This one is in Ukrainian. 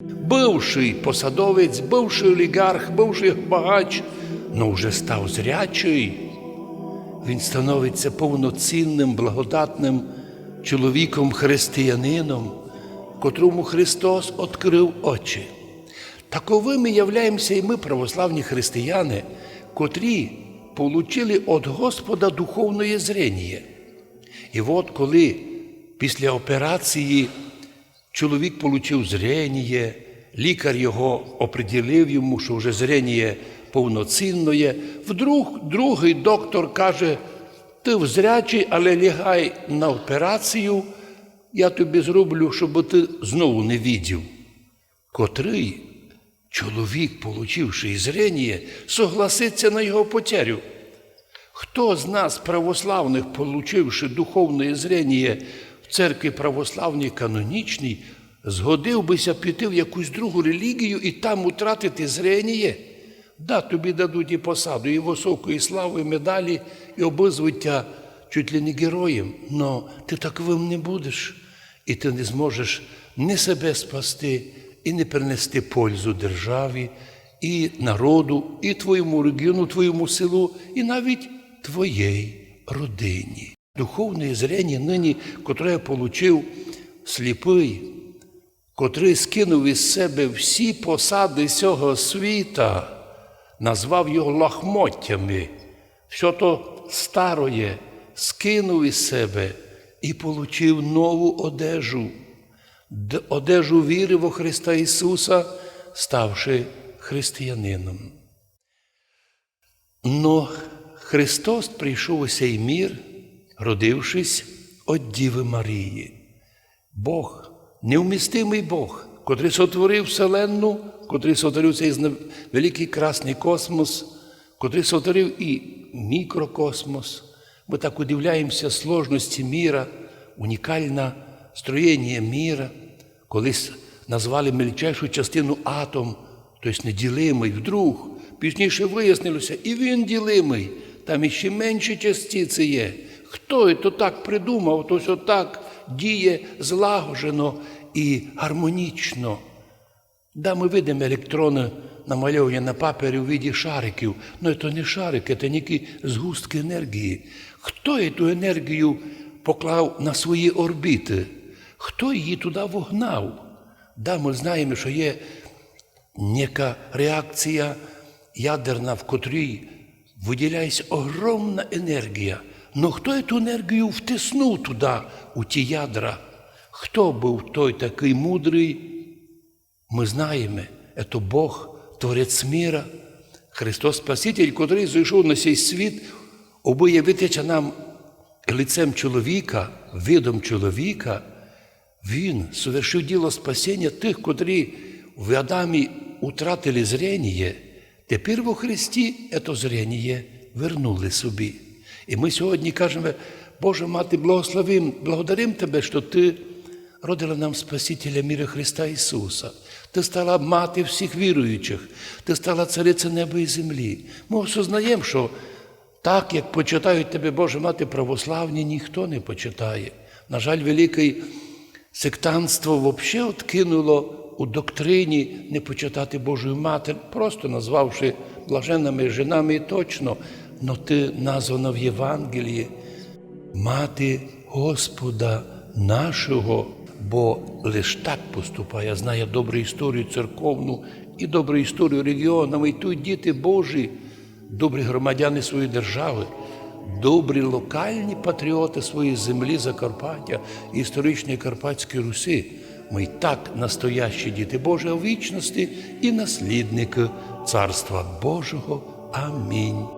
Бивший посадовець, бивший олігарх, бивший багач, но вже став зрячий. Він становиться повноцінним, благодатним чоловіком християнином, котрому Христос відкрив очі. Таковими являємося і ми, православні християни, котрі получили від Господа духовне зрення. І от коли після операції чоловік отримав зрення, лікар його оприділив йому, що вже зрення повноцінне, вдруг другий доктор каже, ти взрячий, але лягай на операцію, я тобі зроблю, щоб ти знову не відів. Котрий чоловік, получивши зрення, согласиться на його потерю. Хто з нас, православних, получивши духовне зрення в церкві православній канонічній, згодив бися піти в якусь другу релігію і там утратити зрення? Да, тобі дадуть і посаду, і високої слави, і медалі, і обозвиття чуть ли не героєм, но ти таковим не будеш, і ти не зможеш ні себе спасти, і не принести пользу державі, і народу, і твоєму регіону, твоєму селу, і навіть твоєї родині. Духовне зрення нині, котре получив сліпий, котрий скинув із себе всі посади цього світа, назвав його лахмоттями, що то староє, скинув із себе і получив нову одежу, одежу віри во Христа Ісуса, ставши християнином. Но Христос прийшов у цей мір, родившись від Діви Марії. Бог, невмістимий Бог, котрий сотворив Вселенну, котрий сотворив цей великий красний космос, котрий сотворив і мікрокосмос. Ми так удивляємося сложності міра, унікальне строєння міра. Колись назвали мельчайшу частину атом, тобто неділимий, вдруг. Пізніше вияснилося, і він ділимий, там іще менші частиці є. Хто то так придумав, то що так діє злагоджено і гармонічно. Да, ми видимо електрони намальовані на папері у виді шариків, але це не шарики, це ніякі згустки енергії. Хто ту енергію поклав на свої орбіти? Хто її туди вогнав? Да, ми знаємо, що є Ніяка реакція ядерна, в котрій виділяється огромна енергія. Но хто цю енергію втиснув туди, у ті ядра? Хто був той такий мудрий? Ми знаємо, це Бог, Творець міра, Христос Спаситель, котрий зайшов на цей світ, аби нам лицем чоловіка, видом чоловіка, він совершив діло спасіння тих, котрі в Адамі утратили зрення, тепер во Христі це зрення вернули собі. І ми сьогодні кажемо, Боже Мати, благословим, благодарим Тебе, що Ти родила нам Спасителя міра Христа Ісуса. Ти стала мати всіх віруючих, ти стала цариця неба і землі. Ми осознаємо, що так, як почитають тебе, Боже мати, православні, ніхто не почитає. На жаль, велике сектантство взагалі откинуло у доктрині не почитати Божу Матір, просто назвавши блаженними жінами і точно, но ти названа в Євангелії мати Господа нашого, бо лиш так поступає, знає добру історію церковну і добру історію регіону, і тут діти Божі, добрі громадяни своєї держави, добрі локальні патріоти своєї землі Закарпаття, історичної Карпатської Руси. Ми й так настоящі діти Божі у вічності і наслідники Царства Божого. Амінь.